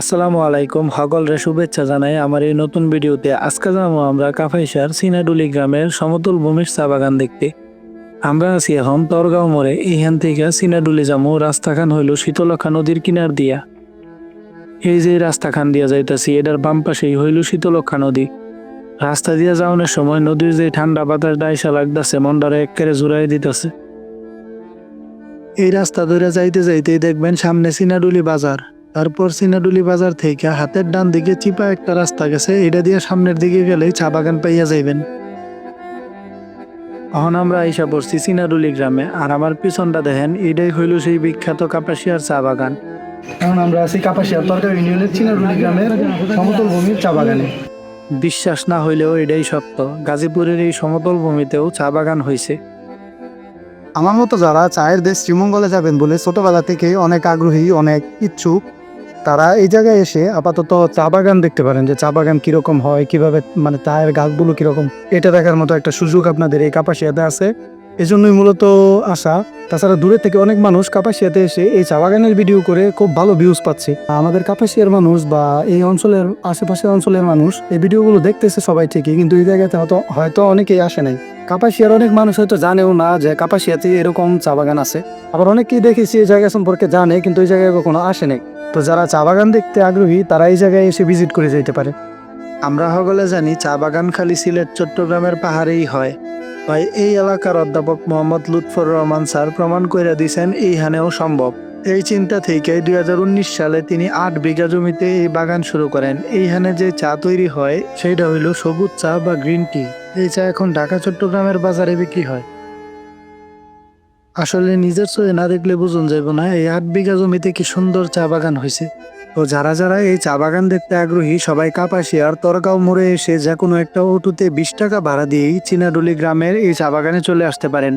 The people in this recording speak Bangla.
আসসালামু আলাইকুম সকলরে শুভেচ্ছা জানাই আমার এই নতুন ভিডিওতে। আজকে যাব আমরা কাফাইশার সিনাডুলি গ্রামের সমতল ভূমির চা বাগান দেখতে। আমরা আছি এখন তরগাঁও মোড়ে, এইখান থেকে সিনাডুলি যাব রাস্তাখান হইল শীতলক্ষা নদীর কিনার দিয়া। এই যে রাস্তাখান দিয়া যাইতাছি, এটার বাম পাশেই হইল শীতলক্ষা নদী। রাস্তা দিয়া যাওয়ানোর সময় নদীর যে ঠান্ডা বাতাস ডাইসা লাগতাছে মন্ডারে একেবারে জুড়াই দিতেছে। এই রাস্তা ধরে যাইতে যাইতেই দেখবেন সামনে সিনাডুলি বাজার। তারপর সিনাডুলি বাজার থেকে হাতের ডান দিকে চিপা একটা রাস্তা গেছে, এটা দিয়ে সামনের দিকে গেলে চা বাগান পাইয়া যাইবেন। এখন আমরা আইসা পড়ছি সিনাডুলি গ্রামে, আর আমার পিছনটা দেখেন, এটাই হইল সেই বিখ্যাত কাপাসিয়ার চা বাগান। এখন আমরা আছি তরকারি ইউনিয়নের গ্রামের সমতল ভূমির চা বাগানে। বিশ্বাস না হইলেও এটাই সত্য, গাজীপুরের এই সমতল ভূমিতেও চা বাগান হয়েছে আমার মতো যারা চায়ের দেশ শ্রীমঙ্গলে যাবেন বলে ছোটবেলা থেকে অনেক আগ্রহী, অনেক ইচ্ছুক তারা এই জায়গায় এসে আপাতত চা বাগান দেখতে পারেন যে চা বাগান কীরকম হয়, কীভাবে মানে চায়ের গাছগুলো কীরকম। এটা দেখার মতো একটা সুযোগ আপনাদের এই কাপাসিয়াতে আছে। এজন্যই মূলত আসা। তাছাড়া দূরে থেকে অনেক মানুষ কাপাসিয়াতে এসে এই চা বাগানের ভিডিও করে খুব ভালো ভিউজ পাচ্ছে। আমাদের কাপাসিয়ার মানুষ বা এই অঞ্চলের, আশেপাশের অঞ্চলের মানুষ এই ভিডিওগুলো দেখতেছে সবাই ঠিকই, কিন্তু এই জায়গাতে হয়তো হয়তো অনেকেই আসে নাই। কাপাসিয়ার অনেক মানুষ হয়তো জানেও না যে কাপাসিয়াতে এরকম চা বাগান আছে। আবার অনেকেই দেখেছি এই জায়গা সম্পর্কে জানে, কিন্তু এই জায়গায় কখনো আসে নাই। তো যারা চা বাগান দেখতে আগ্রহী, তারা এই জায়গায় এসে ভিজিট করে যেতে পারে। আমরা সকলে জানি চা বাগান খালি সিলেট, চট্টগ্রামের পাহাড়েই হয়। তাই এই এলাকার অধ্যাপক মোহাম্মদ লুৎফর রহমান স্যার প্রমাণ করে দিয়েছেন এইখানেও সম্ভব। এই চিন্তা থেকে দুই হাজার উনিশ সালে তিনি আট বিঘা জমিতে এই বাগান শুরু করেন। এইখানে যে চা তৈরি হয় সেইটা হইল সবুজ চা বা গ্রিন টি। এই চা এখন ঢাকা, চট্টগ্রামের বাজারে বিক্রি হয়। আসলে নিজের চোখে না দেখলে বুঝুন যাইব না, এই আট বিঘা জমিতে কি সুন্দর চা বাগান হয়েছে তো যারা যারা এই চা বাগান দেখতে আগ্রহী, সবাই কাপাসিয়ার তরগাঁও মোড়ে এসে যে কোনো একটা অটোতে বিশ টাকা ভাড়া দিয়েই চিনাডুলি গ্রামের এই চা বাগানে চলে আসতে পারেন।